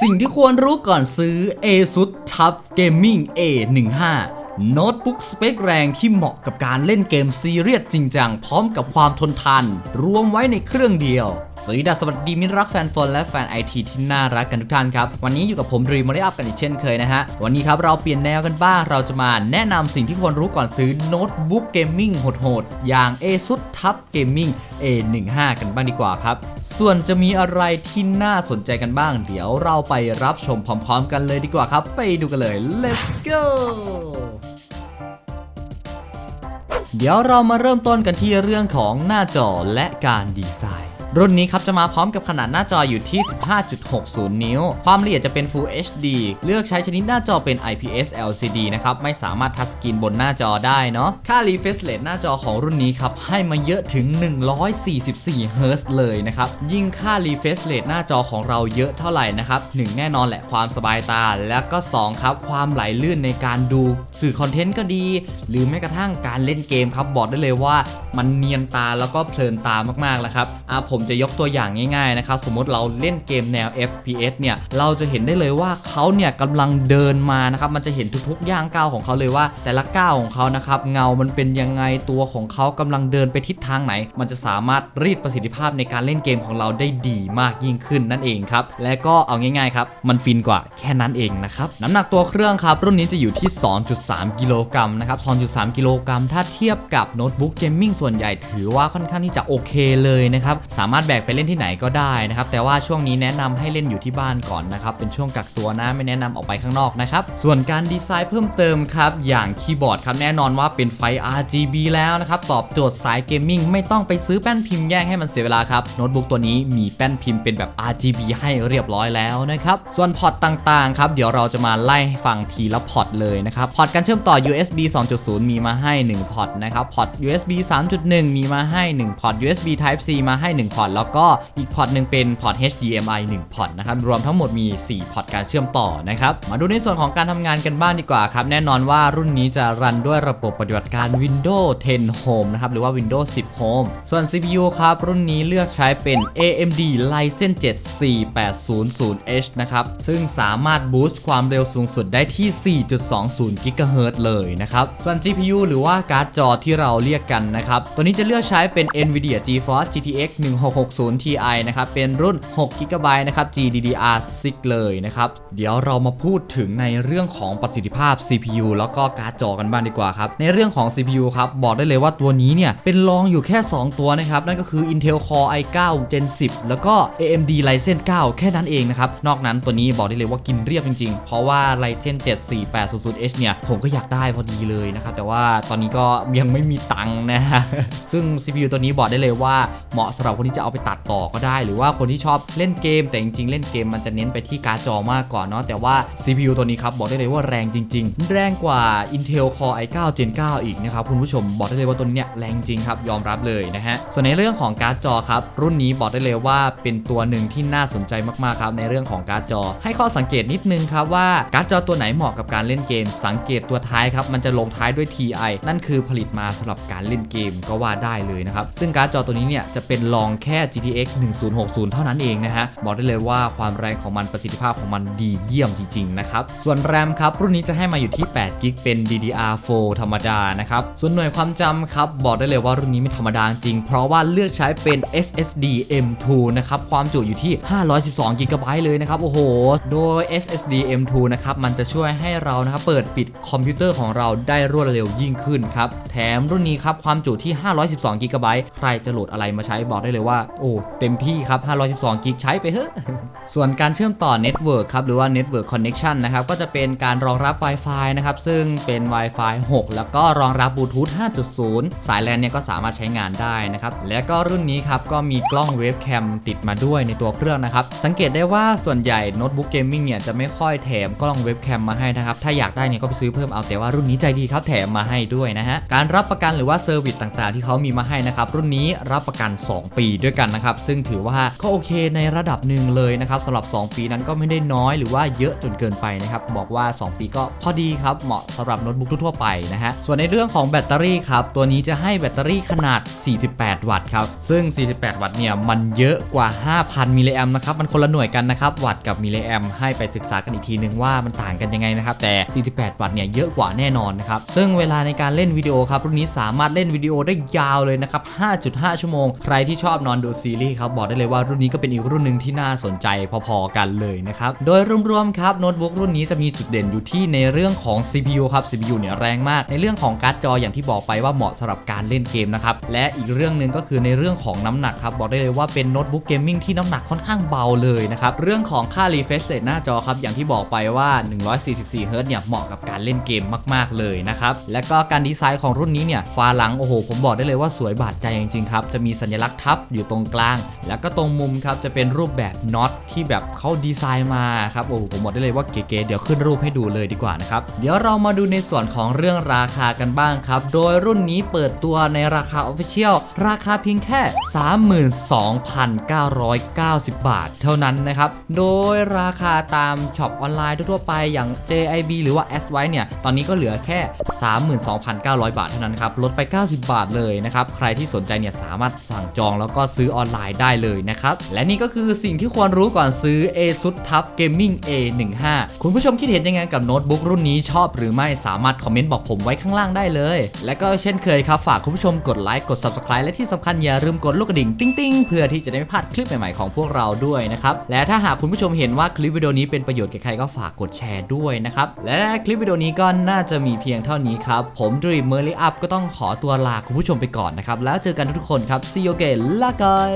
สิ่งที่ควรรู้ก่อนซื้อ ASUS TUF Gaming A15 โน้ตบุ๊กสเปคแรงที่เหมาะกับการเล่นเกมซีเรียสจริงจังพร้อมกับความทนทานรวมไว้ในเครื่องเดียว สวัสดีสวัสดีมิตรรักแฟนโฟนและแฟนไอทีที่น่ารักกันทุกท่านครับ วันนี้อยู่กับผมรีมมาได้อัพกันอีกเช่นเคยนะฮะ วันนี้ครับเราเปลี่ยนแนวกันบ้าง เราจะมาแนะนำสิ่งที่ควรรู้ก่อนซื้อโน้ตบุ๊กเกมมิ่งโหดๆ อย่าง ASUS TUF Gaming A15 กันบ้างดีกว่าครับ ส่วนจะมีอะไรที่น่าสนใจกันบ้าง เดี๋ยวเราไปรับชมพร้อมๆ กันเลยดีกว่าครับ ไปดูกันเลย let's go เดี๋ยวเรามาเริ่มต้นกันที่เรื่องของหน้าจอและการดีไซน์ รุ่นนี้ครับจะมาพร้อมกับขนาดหน้าจออยู่ที่ 15.60 นิ้ว ความละเอียดจะเป็น Full HD เลือกใช้ชนิดหน้าจอเป็น IPS LCD นะครับ ไม่สามารถทัชสกรีนบนหน้าจอได้เนาะ ค่า refresh rate หน้าจอของรุ่นนี้ครับ ให้มาเยอะถึง 144 Hz เลยนะครับ ยิ่งค่า refresh rate หน้าจอของเราเยอะเท่าไหร่นะครับหนึ่งแน่นอนแหละความสบายตา แล้วก็ 2 ครับ ความไหลลื่นในการดูสื่อคอนเทนต์ก็ดี หรือแม้กระทั่งการเล่นเกมครับบอกได้เลยว่ามันเนียนตาแล้วก็เพลินตามากๆแล้วครับอะผมจะยกตัวอย่างง่ายๆนะครับสมมติเราเล่นเกมแนว FPS เนี่ยเราจะเห็นได้เลยว่าเขาเนี่ยกำลังเดินมานะครับมันจะเห็นทุกๆย่างก้าวของเขาเลยว่า แต่ละก้าวของเขานะครับเงามันเป็นยังไงตัวของเขากำลังเดินไปทิศทางไหน มันจะสามารถรีดประสิทธิภาพในการเล่นเกมของเราได้ดีมากยิ่งขึ้นนั่นเองครับและก็เอาง่ายๆครับมันฟินกว่าแค่นั้นเองนะครับน้ำหนักตัวเครื่องครับรุ่นนี้จะอยู่ที่ 2.3 กิโลกรัมนะครับ2.3 กิโลกรัมถ้าเทียบกับโน้ตบุ๊กเกมมิ่งส่วนใหญ่ถือว่าค่อนข้างที่จะโอเคเลยนะครับ สามารถแบกไปเล่นที่ไหนก็ได้นะครับ แต่ว่าช่วงนี้แนะนำให้เล่นอยู่ที่บ้านก่อนนะครับ เป็นช่วงกักตัวนะ ไม่แนะนำออกไปข้างนอกนะครับ ส่วนการดีไซน์เพิ่มเติมครับ อย่างคีย์บอร์ดครับ แน่นอนว่าเป็นไฟ RGB แล้วนะครับ ตอบโจทย์สายเกมมิ่งไม่ต้องไปซื้อแป้นพิมพ์แยกให้มันเสียเวลาครับ โน้ตบุ๊กตัวนี้มีแป้นพิมพ์เป็นแบบ RGB ให้เรียบร้อยแล้วนะครับ ส่วนพอร์ตต่างๆครับ เดี๋ยวเราจะมาไล่ฟังทีละพอร์ตเลยนะครับ พอร์ตการเชื่อมต่อ USB 2.0 มีมาให้ 1 พอร์ตนะครับ พอร์ต USB 3.1 มีมาให้ 1 พอร์ต USB Type C มาให้ 1 พอร์ต แล้วก็อีกพอร์ตหนึ่งเป็นพอร์ต HDMI 1 พอร์ตนะครับ รวมทั้งหมดมี 4 พอร์ตการเชื่อมต่อนะครับ มาดูในส่วนของการทำงานกันบ้างดีกว่าครับ แน่นอนว่ารุ่นนี้จะรันด้วยระบบปฏิบัติการ Windows 10 Home นะครับ หรือว่า Windows 10 Home ส่วน CPU ครับ รุ่นนี้เลือกใช้เป็น AMD Ryzen 7 4800H นะครับ ซึ่งสามารถบูสต์ความเร็วสูงสุดได้ที่ 4.20 GHz เลยนะครับ ส่วน GPU หรือว่าการ์ดจอที่เราเรียกกันนะครับตัวนี้จะเลือกใช้เป็น NVIDIA GeForce GTX 1660 Ti นะครับ เป็นรุ่น 6 GB นะครับ GDDR6 เลยนะครับ เดี๋ยวเรามาพูดถึงในเรื่องของประสิทธิภาพ CPU แล้วก็การ์ดจอกันบ้างดีกว่าครับ ในเรื่องของ CPU ครับ บอกได้เลยว่าตัวนี้เนี่ย เป็นรองอยู่แค่ 2 ตัวนะครับ นั่นก็คือ Intel Core i9 Gen 10 แล้วก็ AMD Ryzen 9 แค่นั้นเองนะครับ นอกนั้นตัวนี้บอกได้เลยว่ากินเรียบจริงๆ เพราะว่า Ryzen 7 4800H เนี่ย ผมก็อยากได้พอดีเลยนะครับ แต่ว่าตอนนี้ก็ยังไม่มีตังค์นะฮะซึ่ง CPU ตัวนี้บอกได้เลยว่าเหมาะสำหรับคนที่จะเอาไปตัดต่อก็ได้ หรือว่าคนที่ชอบเล่นเกม แต่จริงๆ เล่นเกมมันจะเน้นไปที่การ์ดจอมากกว่าเนาะแต่ว่า CPU ตัวนี้ครับบอกได้เลยว่าแรงจริง ๆ แรงกว่า Intel Core i9 Gen 9 อีกนะครับคุณผู้ชมบอกได้เลยว่าตัวนี้เนี่ยแรงจริงครับยอมรับเลยนะฮะส่วนในเรื่องของการ์ดจอครับรุ่นนี้บอกได้เลยว่าเป็นตัวหนึ่งที่น่าสนใจมากๆครับในเรื่องของการ์ดจอ ให้ข้อสังเกตนิดนึงครับว่าการ์ดจอตัวไหนเหมาะกับการเล่นเกม สังเกตตัวท้ายครับมันจะลงท้ายด้วย TI นั่นคือผลิตมาสำหรับการเล่นเกมก็ว่าได้เลยนะครับ ซึ่งการ์ดจอตัวนี้เนี่ยจะเป็นรองแค่ GTX 1060 เท่านั้นเองนะฮะ บอกได้เลยว่าความแรงของมันประสิทธิภาพของมันดีเยี่ยมจริงๆนะครับ ส่วนแรมครับ รุ่นนี้จะให้มาอยู่ที่8 g b เป็น DDR4 ธรรมดานะครับ ส่วนหน่วยความจำครับ บอกได้เลยว่ารุ่นนี้ไม่ธรรมดาจริง เพราะว่าเลือกใช้เป็น SSD M2 นะครับ ความจุอยู่ที่ 512 g b เลยนะครับ โอ้โห โดย SSD M2 นะครับ มันจะช่วยให้เรานะครับเปิดปิดคอมพิวเตอร์ของเราได้รวดเร็วยิ่งขึ้นครับ แถมรุ่นนี้ครับความจุที่512 g b ใครจะโหลดอะไรมาใช้บอกได้เลยว่า โอ้เต็มที่ครับ 512 g ใช้ไปเถอะส่วนการเชื่อมต่อเน็ตเวิร์กครับหรือว่า Network Connection นะครับก็จะเป็นการรองรับ Wi-Fi นะครับซึ่งเป็น Wi-Fi 6 แล้วก็รองรับบลูทูธ 5.0 สายแลนเนี่ยก็สามารถใช้งานได้นะครับและก็รุ่นนี้ครับก็มีกล้องเวฟแคมติดมาด้วยในตัวเครื่องนะครับสังเกตได้ว่าส่วนใหญ่โน้ตบุ๊กเกมมิ่งเนี่ยจะไม่ค่อยแถมกล้องเวฟแคมมาให้นะครับถ้าอยากได้เนี่ยก็ไปซื้อเพิ่มเอาแต่ว่ารุ่นนี้ใจดีครับแถมมาให้ด้วยนะฮะการรับประกันหรือว่าเซอร์วิสต่ต่างๆ ที่เขามีมาให้นะครับ รุ่นนี้รับประกัน 2 ปีด้วยกันนะครับ ซึ่งถือว่าก็โอเคในระดับหนึ่งเลยนะครับสำหรับ 2 ปีนั้นก็ไม่ได้น้อยหรือว่าเยอะจนเกินไปนะครับ บอกว่า 2 ปีก็พอดีครับ เหมาะสำหรับโน้ตบุ๊กทั่วไปนะฮะ ส่วนในเรื่องของแบตเตอรี่ครับ ตัวนี้จะให้แบตเตอรี่ขนาด 48 วัตต์ครับ ซึ่ง 48 วัตต์เนี่ยมันเยอะกว่า 5,000 มิลลิแอมนะครับ มันคนละหน่วยกันนะครับ วัตต์กับมิลลิแอมให้ไปศึกษากันอีกทีนึงว่ามันต่างกันยังไงนะครับ แต่ 48 วัตต์เนี่ยเยอะกว่าแน่นอนนะครับ ซึ่งเวลาในการเล่นวิดีโอครับ รุ่นนี้สามารถเล่นวิดีโอได้ยาวเลยนะครับ 5.5 ชั่วโมง ใครที่ชอบนอนดูซีรีส์ครับบอกได้เลยว่ารุ่นนี้ก็เป็นอีกรุ่นหนึ่งที่น่าสนใจพอๆกันเลยนะครับ โดยรวมๆครับโน้ตบุ๊กรุ่นนี้จะมีจุดเด่นอยู่ที่ในเรื่องของ CPU ครับ CPU เนี่ยแรงมาก ในเรื่องของการ์ดจออย่างที่บอกไปว่าเหมาะสำหรับการเล่นเกมนะครับ และอีกเรื่องหนึ่งก็คือในเรื่องของน้ำหนักครับบอกได้เลยว่าเป็นโน้ตบุ๊กเกมมิ่งที่น้ำหนักค่อนข้างเบาเลยนะครับ เรื่องของค่า refresh rate หน้าจอครับอย่างที่บอกไปว่า 144 Hz เนี่ยเหมาะกับการเล่นเกมมาก ๆเลยนะครับ และก็การดีไซน์ของรุ่นนี้เนี่ยฝาหลังโอ้โหผมบอกได้เลยว่าสวยบาดใจจริงๆครับ จะมีสัญลักษณ์ทับอยู่ตรงกลาง แล้วก็ตรงมุมครับจะเป็นรูปแบบน็อตที่แบบเขาดีไซน์มาครับโอ้โหผมบอกได้เลยว่าเก๋ๆเดี๋ยวขึ้นรูปให้ดูเลยดีกว่านะครับเดี๋ยวเรามาดูในส่วนของเรื่องราคากันบ้างครับ โดยรุ่นนี้เปิดตัวในราคา Official ราคาเพียงแค่ 32,990 บาท เท่านั้นนะครับ โดยราคาตามช็อปออนไลน์ทั่วๆไปอย่าง JIB หรือว่า S ไว้เนี่ย ตอนนี้ก็เหลือแค่ 32,900 บาทเท่านั้นครับ ลดไป 90 บาทเลยนะครับ ใครที่สนใจเนี่ยสามารถสั่งจองแล้วก็ซื้อออนไลน์ได้เลยนะครับ และนี่ก็คือสิ่งที่ควรรู้ก่อนซื้อ ASUS TUF Gaming A15 คุณผู้ชมคิดเห็นยังไงกับโน้ตบุ๊กรุ่นนี้ชอบหรือไม่สามารถคอมเมนต์บอกผมไว้ข้างล่างได้เลย และก็เช่นเคยครับฝากคุณผู้ชมกดไลค์กด Subscribe และที่สำคัญอย่าลืมกดลูกกระดิ่งติ้งๆ เพื่อที่จะได้ไม่พลาดคลิปใหม่ๆของพวกเราด้วยนะครับและถ้าหากคุณผู้ชมเห็นว่าคลิปวิดีโอนี้เป็นประโยชน์แก่ใครก็ฝากกดแชร์ด้วยนะครับและคลิปวิดีโอนี้ก็น่าจะมีเพียงเท่านี้ครับผมดรีมเมอร์ลี่อัพก็ต้องขอตัวลาคุณผู้ชมไปก่อนนะครับ แล้วเจอกันทุกคนครับซีโอเกลลากอย